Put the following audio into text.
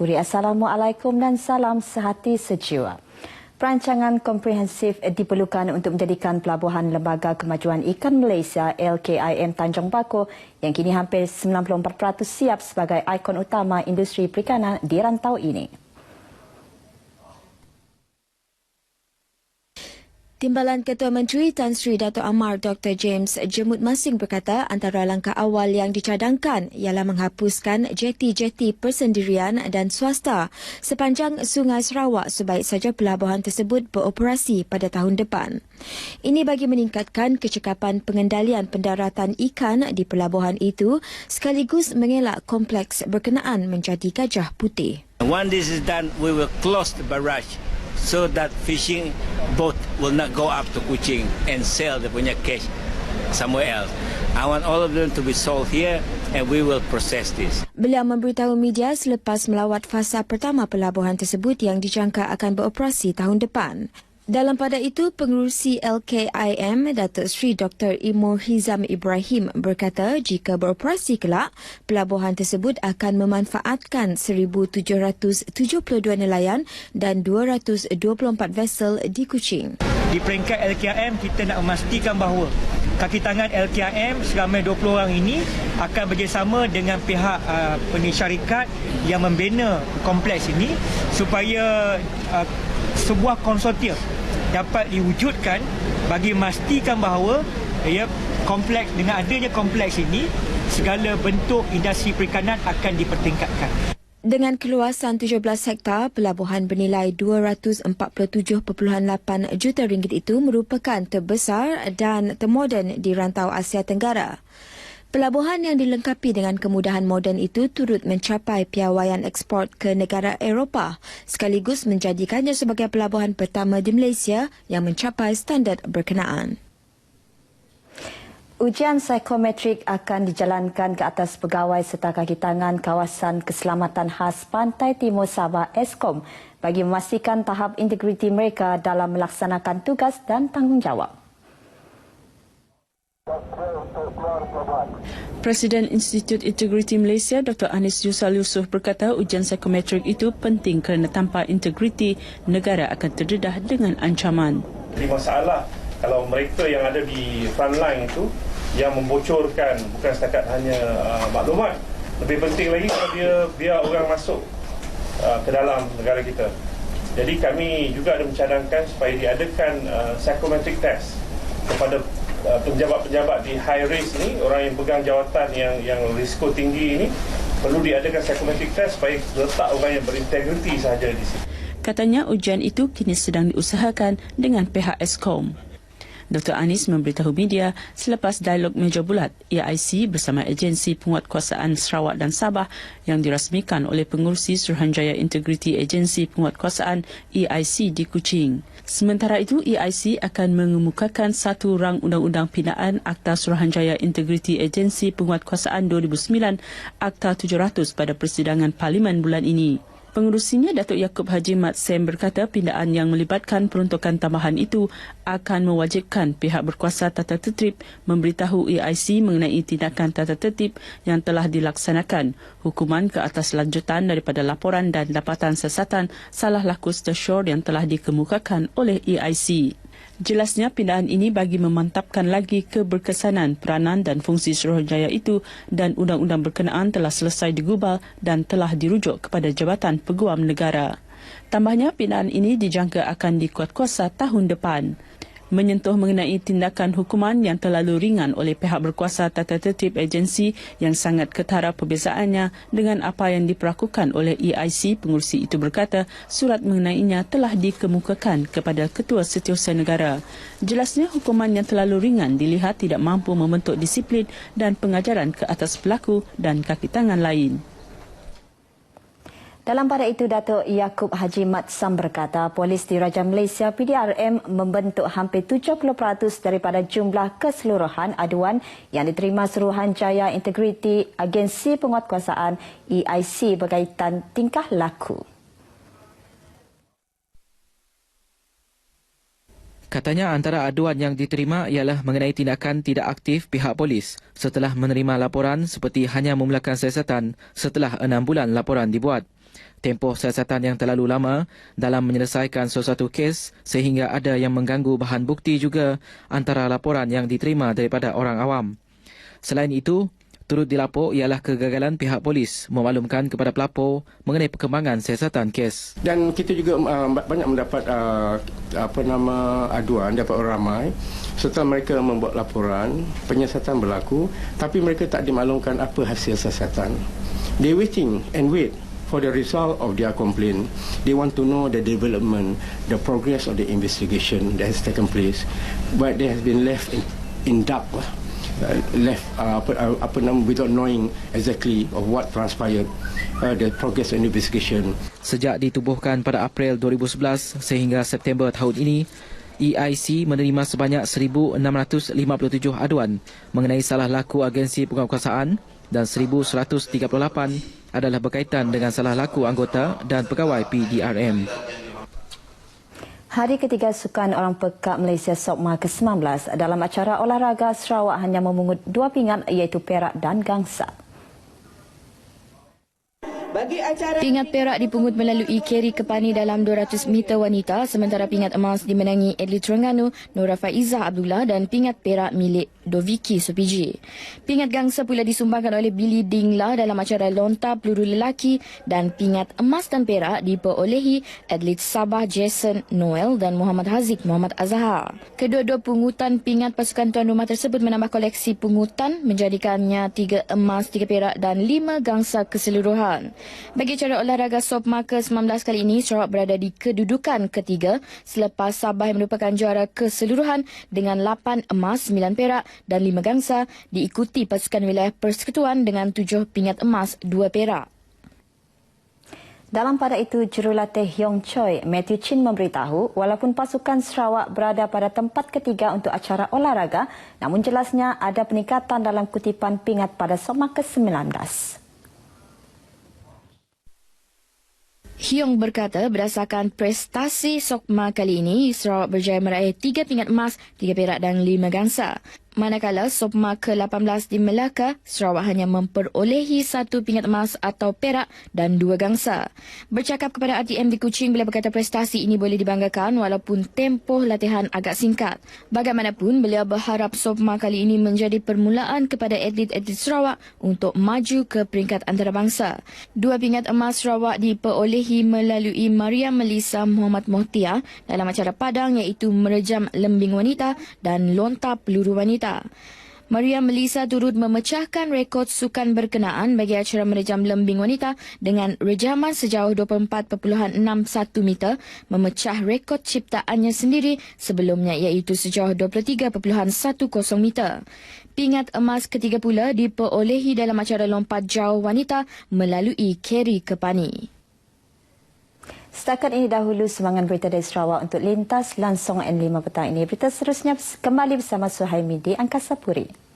Assalamualaikum dan salam sehati sejiwa. Perancangan komprehensif diperlukan untuk menjadikan pelabuhan Lembaga Kemajuan Ikan Malaysia LKIM Tanjung Bako yang kini hampir 94% siap sebagai ikon utama industri perikanan di rantau ini. Timbalan Ketua Menteri Tan Sri Dato' Amar Dr. James Jemut Masing berkata antara langkah awal yang dicadangkan ialah menghapuskan jeti-jeti persendirian dan swasta sepanjang Sungai Sarawak sebaik saja pelabuhan tersebut beroperasi pada tahun depan. Ini bagi meningkatkan kecekapan pengendalian pendaratan ikan di pelabuhan itu sekaligus mengelak kompleks berkenaan menjadi gajah putih. When this is done, we will close the barrage so that fishing boat will not go up to Kuching and sell the punya cash somewhere else. I want all of them to be sold here and we will process this. Beliau memberitahu media selepas melawat fasa pertama pelabuhan tersebut yang dijangka akan beroperasi tahun depan. Dalam pada itu, pengurusi LKIM Datuk Sri Dr. Imor Hizam Ibrahim berkata jika beroperasi kelak, pelabuhan tersebut akan memanfaatkan 1,772 nelayan dan 224 vessel di Kuching. Di peringkat LKIM, kita nak memastikan bahawa kaki tangan LKIM seramai 20 orang ini akan bekerjasama dengan pihak uh, syarikat yang membina kompleks ini supaya uh, sebuah konsortium dapat diwujudkan bagi memastikan bahawa ya kompleks dengan adanya kompleks ini segala bentuk industri perikanan akan dipertingkatkan. Dengan keluasan 17 hektar, pelabuhan bernilai 247.8 juta ringgit itu merupakan terbesar dan termoden di rantau Asia Tenggara. Pelabuhan yang dilengkapi dengan kemudahan moden itu turut mencapai piawaian ekspor ke negara Eropah sekaligus menjadikannya sebagai pelabuhan pertama di Malaysia yang mencapai standard berkenaan. Ujian psikometrik akan dijalankan ke atas pegawai serta kaki tangan kawasan keselamatan khas Pantai Timur Sabah ESKOM bagi memastikan tahap integriti mereka dalam melaksanakan tugas dan tanggungjawab. Presiden Institut Integriti Malaysia Dr. Anis Yusal Yusof berkata ujian psikometrik itu penting kerana tanpa integriti negara akan terdedah dengan ancaman. Jadi masalah kalau mereka yang ada di front line itu yang membocorkan bukan setakat hanya uh, maklumat lebih penting lagi kalau dia biar orang masuk uh, ke dalam negara kita. Jadi kami juga ada mencadangkan supaya diadakan uh, psychometric test kepada penjabat-penjabat di high risk ni orang yang pegang jawatan yang yang risiko tinggi ini perlu diadakan psychometric test supaya letak orang yang berintegriti sahaja di sini. Katanya ujian itu kini sedang diusahakan dengan pihak Eskom. Dr. Anis memberitahu media selepas dialog meja bulat EIC bersama agensi penguatkuasaan Sarawak dan Sabah yang dirasmikan oleh pengurusi Suruhanjaya Integriti Agensi Penguatkuasaan EIC di Kuching. Sementara itu, EIC akan mengemukakan satu rang undang-undang pinaan Akta Suruhanjaya Integriti Agensi Penguatkuasaan 2009 Akta 700 pada persidangan Parlimen bulan ini. Pengurusinya Datuk Yaakob Haji Mat Sem berkata pindaan yang melibatkan peruntukan tambahan itu akan mewajibkan pihak berkuasa tata tertib memberitahu EIC mengenai tindakan tata tertib yang telah dilaksanakan, hukuman ke atas lanjutan daripada laporan dan dapatan sesatan salah laku stasiun yang telah dikemukakan oleh EIC. Jelasnya pindahan ini bagi memantapkan lagi keberkesanan peranan dan fungsi Suruhanjaya itu dan undang-undang berkenaan telah selesai digubal dan telah dirujuk kepada Jabatan Peguam Negara. Tambahnya pindahan ini dijangka akan dikuat kuasa tahun depan menyentuh mengenai tindakan hukuman yang terlalu ringan oleh pihak berkuasa tata tertib agensi yang sangat ketara perbezaannya dengan apa yang diperlakukan oleh EIC pengurusi itu berkata surat mengenainya telah dikemukakan kepada Ketua Setiausaha Negara. Jelasnya hukuman yang terlalu ringan dilihat tidak mampu membentuk disiplin dan pengajaran ke atas pelaku dan kaki tangan lain. Dalam pada itu, Datuk Yaakob Haji Mat Sam berkata, Polis Diraja Malaysia PDRM membentuk hampir 70% daripada jumlah keseluruhan aduan yang diterima Suruhanjaya Integriti Agensi Penguatkuasaan EIC berkaitan tingkah laku. Katanya antara aduan yang diterima ialah mengenai tindakan tidak aktif pihak polis setelah menerima laporan seperti hanya memulakan siasatan setelah enam bulan laporan dibuat. Tempoh siasatan yang terlalu lama dalam menyelesaikan sesuatu kes sehingga ada yang mengganggu bahan bukti juga antara laporan yang diterima daripada orang awam. Selain itu, turut dilapor ialah kegagalan pihak polis memaklumkan kepada pelapor mengenai perkembangan siasatan kes. dan kita juga uh, banyak mendapat uh, apa nama aduan daripada orang ramai setelah mereka membuat laporan penyiasatan berlaku tapi mereka tak dimaklumkan apa hasil siasatan they waiting and wait for the result of their complaint they want to know the development the progress of the investigation that has taken place but they has been left in, in lah. uh, left uh, apa, uh, nama without knowing exactly of what transpired uh, the progress the investigation Sejak ditubuhkan pada April 2011 sehingga September tahun ini, EIC menerima sebanyak 1,657 aduan mengenai salah laku agensi penguatkuasaan dan 1,138 adalah berkaitan dengan salah laku anggota dan pegawai PDRM. Hari ketiga Sukan Orang Pekak Malaysia SOKMA ke-19 dalam acara olahraga Sarawak hanya memungut dua pingat iaitu perak dan gangsa. Pingat perak dipungut melalui Kerry Kepani dalam 200 meter wanita sementara pingat emas dimenangi atlet Terengganu Nora Faizah Abdullah dan pingat perak milik Doviki Supiji. Pingat gangsa pula disumbangkan oleh Billy Dingla dalam acara lontar peluru lelaki dan pingat emas dan perak diperolehi atlet Sabah Jason Noel dan Muhammad Haziq Muhammad Azhar. Kedua-dua pungutan pingat pasukan tuan rumah tersebut menambah koleksi pungutan menjadikannya tiga emas, tiga perak dan lima gangsa keseluruhan. Bagi cara olahraga SOPMA ke-19 kali ini, Sarawak berada di kedudukan ketiga selepas Sabah yang merupakan juara keseluruhan dengan 8 emas, 9 perak dan 5 gangsa diikuti pasukan wilayah persekutuan dengan 7 pingat emas, 2 perak. Dalam pada itu, jurulatih Yong Choi, Matthew Chin memberitahu walaupun pasukan Sarawak berada pada tempat ketiga untuk acara olahraga, namun jelasnya ada peningkatan dalam kutipan pingat pada SOMA ke-19. Hyong berkata berdasarkan prestasi Sokma kali ini, Sarawak berjaya meraih 3 pingat emas, 3 perak dan 5 gangsa. Manakala Sopma ke-18 di Melaka, Sarawak hanya memperolehi satu pingat emas atau perak dan dua gangsa. Bercakap kepada RTM di Kuching, beliau berkata prestasi ini boleh dibanggakan walaupun tempoh latihan agak singkat. Bagaimanapun, beliau berharap Sopma kali ini menjadi permulaan kepada atlet-atlet Sarawak untuk maju ke peringkat antarabangsa. Dua pingat emas Sarawak diperolehi melalui Maria Melissa Muhammad Mohtia dalam acara padang iaitu merejam lembing wanita dan lontar peluru wanita. Maria Melissa turut memecahkan rekod sukan berkenaan bagi acara merejam lembing wanita dengan rejaman sejauh 24.61 meter memecah rekod ciptaannya sendiri sebelumnya iaitu sejauh 23.10 meter. Pingat emas ketiga pula diperolehi dalam acara lompat jauh wanita melalui Kerry Kepani. Setakat ini dahulu semangat berita dari Sarawak untuk lintas langsung N5 petang ini. Berita seterusnya kembali bersama Suhaimi di Angkasa Puri.